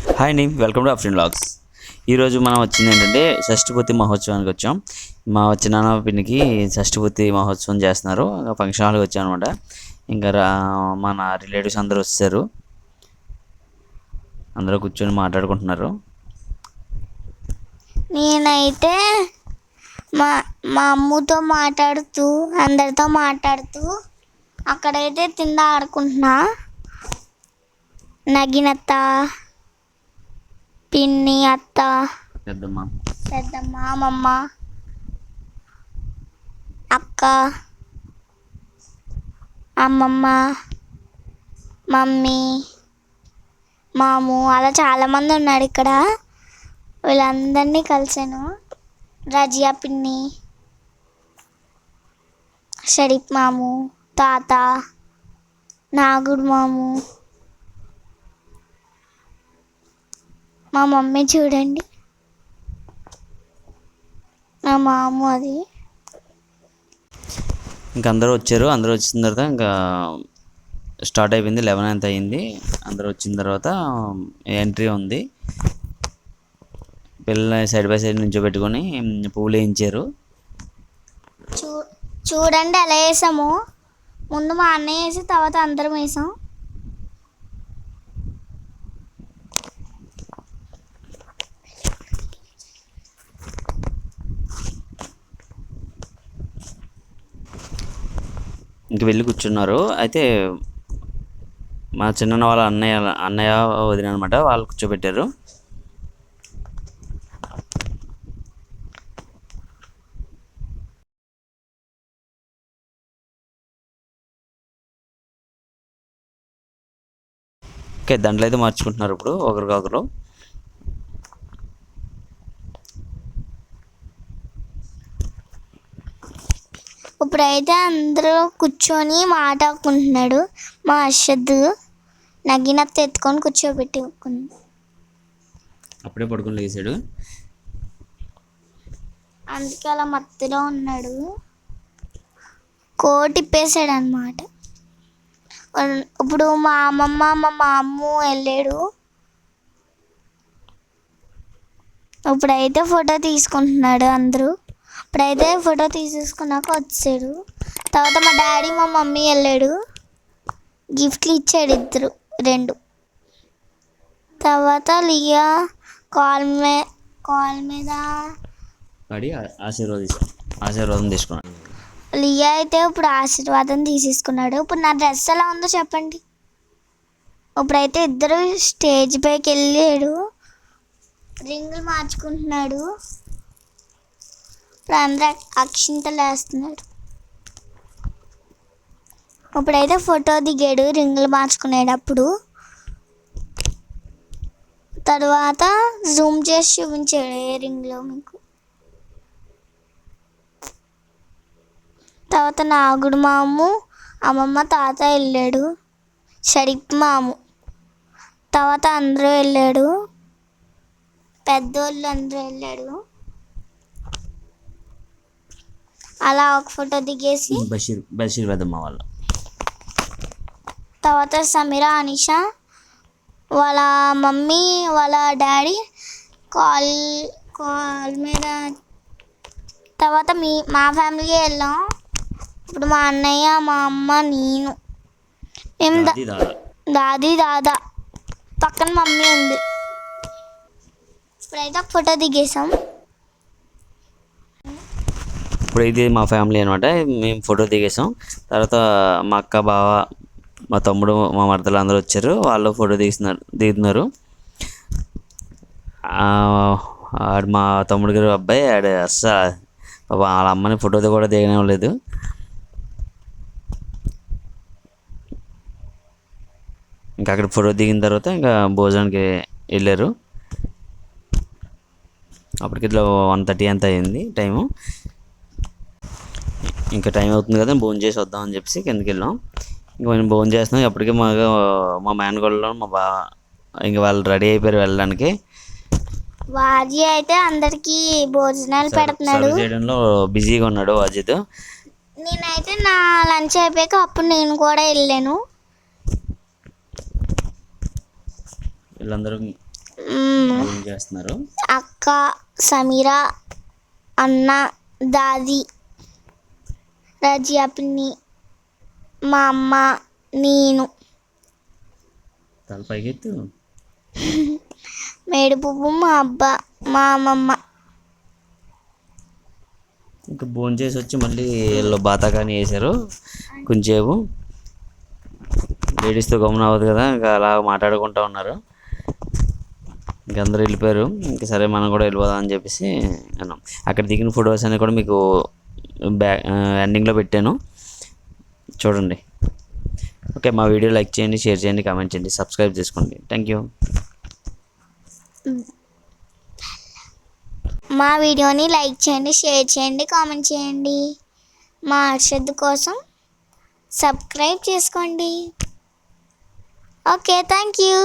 Hi అండి welcome to Afrin logs ఈరోజు మనం వచ్చింది ఏంటంటే షష్టిపూర్తి మహోత్సవానికి వచ్చాం. మా చిన్నాన్న పిన్నికి షష్టిపూర్తి మహోత్సవం చేస్తున్నారు. ఫంక్షన్ హాల్కి వచ్చాం అనమాట ఇంకా రా మన రిలేటివ్స్ అందరూ వచ్చారు. అందరూ కూర్చొని మాట్లాడుకుంటున్నారు. నేనైతే మా మా అమ్మతో మాట్లాడుతూ అందరితో మాట్లాడుతూ అక్కడైతే తింద ఆడుకుంటున్నా నగినత్త. పిన్ని అత్త. పెద్దమ్మ. పెద్దమ్మ అమ్మమ్మ. అక్క. అమ్మమ్మ. మమ్మీ. మాము. అలా చాలామంది ఉన్నారు ఇక్కడ. వీళ్ళందరినీ కలిసాను రజియా పిన్ని. షరీఫ్ మాము. తాత. నాగుడు మాము. మా మమ్మీ చూడండి. నా మాము అది. ఇంకా అందరూ వచ్చారు. అందరూ వచ్చిన తర్వాత ఇంకా స్టార్ట్ అయిపోయింది. లెవెన్ ఎంత అయింది. అందరూ వచ్చిన తర్వాత ఎంట్రీ ఉంది. పిల్లల్ని సైడ్ బై సైడ్ నుంచో పెట్టుకొని పువ్వులు వేయించారు. చూ చూడండి ఎలా వేసాము. ముందు మా అన్నయ్య వేసి తర్వాత అందరం వేసాం. ఇంక వెళ్ళి కూర్చున్నారు. అయితే మా చిన్న వాళ్ళ అన్నయ్య అన్నయ్య వదిన అనమాట వాళ్ళు కూర్చోబెట్టారు. ఓకే దండలు అయితే మార్చుకుంటున్నారు ఇప్పుడు ఒకరికొకరు. ఇప్పుడైతే అందరూ కూర్చొని మాట్లాడుకుంటున్నాడు మా అర్షద్ నగినత్త ఎత్తుకొని కూర్చోబెట్టి అప్పుడే పడుకొని లేచాడు. అందుకే అలా మత్తులో ఉన్నాడు. కోటిప్పేసాడు అనమాట ఇప్పుడు మా అమ్మమ్మ మా మాము వెళ్ళాడు. ఇప్పుడైతే ఫోటో తీసుకుంటున్నాడు అందరూ. ఇప్పుడైతే ఫోటో తీసేసుకున్నాక వచ్చాడు. తర్వాత మా డాడీ మా మమ్మీ వెళ్ళాడు. గిఫ్ట్లు ఇచ్చాడు ఇద్దరు రెండు. తర్వాత లియా కాల్ మే కాల్ మీద ఆశీర్వాదం తీసుకున్నాడు. లియా అయితే ఇప్పుడు ఆశీర్వాదం తీసేసుకున్నాడు. ఇప్పుడు నా డ్రెస్ ఎలా ఉందో చెప్పండి. ఇప్పుడైతే ఇద్దరు స్టేజ్ పైకి వెళ్ళాడు. రింగులు మార్చుకుంటున్నాడు. ఇప్పుడు అందరూ అక్షింతలు వేస్తున్నాడు ఇప్పుడైతే ఫోటో దిగాడు రింగులు మార్చుకునేటప్పుడు. తర్వాత జూమ్ చేసి చూపించాడు ఏ రింగ్లో మీకు. తర్వాత నాగుడు మాము అమ్మమ్మ తాత వెళ్ళాడు షరీఫ్ మాము. తర్వాత అందరూ వెళ్ళాడు పెద్దోళ్ళు అందరూ వెళ్ళాడు. అలా ఒక ఫోటో దిగేసి బషీర్ బషీర్ పెద్దమ్మ వాళ్ళు. తర్వాత సమీర అనిష వాళ్ళ మమ్మీ వాళ్ళ డాడీ కాల్ కాల్ మీద తర్వాత మీ మా ఫ్యామిలీ వెళ్ళాం. ఇప్పుడు మా అన్నయ్య మా అమ్మ నేను. మేము దాది దాదా. పక్కన మమ్మీ ఉంది. ఇప్పుడైతే ఒక ఫోటో దిగేసాం ఇప్పుడు ఇది మా ఫ్యామిలీ అనమాట మేము ఫోటో దిగేసాం. తర్వాత మా అక్క బావ మా తమ్ముడు మా మరదలు అందరూ వచ్చారు. వాళ్ళు ఫోటో తీస్తున్నారు దిగుతున్నారు. ఆడు మా తమ్ముడు గారు అబ్బాయి ఆడు అస్సలు పాప వాళ్ళ అమ్మని ఫోటోతో కూడా దిగనివ్వలేదు. ఇంకా అక్కడ ఫోటో దిగిన తర్వాత ఇంకా భోజనానికి వెళ్ళారు. అప్పటికి ఇట్లా వన్ థర్టీ అంత అయింది టైము. ఇంకా టైం అవుతుంది కదా భోజనం చేసి వద్దామని చెప్పేసి కిందకి వెళ్ళాం. ఇంకా మేము భోజనం చేస్తున్నాం. అప్పటికే మా మా మేనగోళ్ళు మా బా ఇంకా వాళ్ళు రెడీ అయిపోయారు వెళ్ళడానికి. వాజీ అయితే అందరికి భోజనాలు పెడుతున్నాడు. చేయడంలో బిజీగా ఉన్నాడు అజిత్ నేనైతే నా లంచ్ అయిపోయాక అప్పుడు నేను కూడా వెళ్ళాను. వీళ్ళందరూ చేస్తున్నారు? అక్క సమీరా అన్న దాది. రజియా పిన్ని మా అమ్మ నేను. తల పైకెత్తు. మేడు పువ్వు మా అబ్బా మా అమ్మమ్మ. ఇంకా భోజనం చేసి వచ్చి మళ్ళీ వీళ్ళు బాతాకాని వేశారు కొంచెంసేపు లేడీస్తో గమనం అవ్వదు కదా ఇంకా అలా మాట్లాడుకుంటూ ఉన్నారు. ఇంక అందరూ వెళ్ళిపోయారు. ఇంకా సరే మనం కూడా వెళ్ళిపోదాం అని చెప్పేసి అన్నాం. అక్కడ దిగిన ఫొటోస్ అన్ని కూడా మీకు బ్యా ఎండింగ్లో పెట్టాను. చూడండి. ఓకే మా వీడియో లైక్ చేయండి షేర్ చేయండి కామెంట్ చేయండి సబ్స్క్రైబ్ చేసుకోండి. థ్యాంక్ యూ మా వీడియోని లైక్ చేయండి షేర్ చేయండి కామెంట్ చేయండి. మా అర్షద్ కోసం సబ్స్క్రైబ్ చేసుకోండి. Okay thank you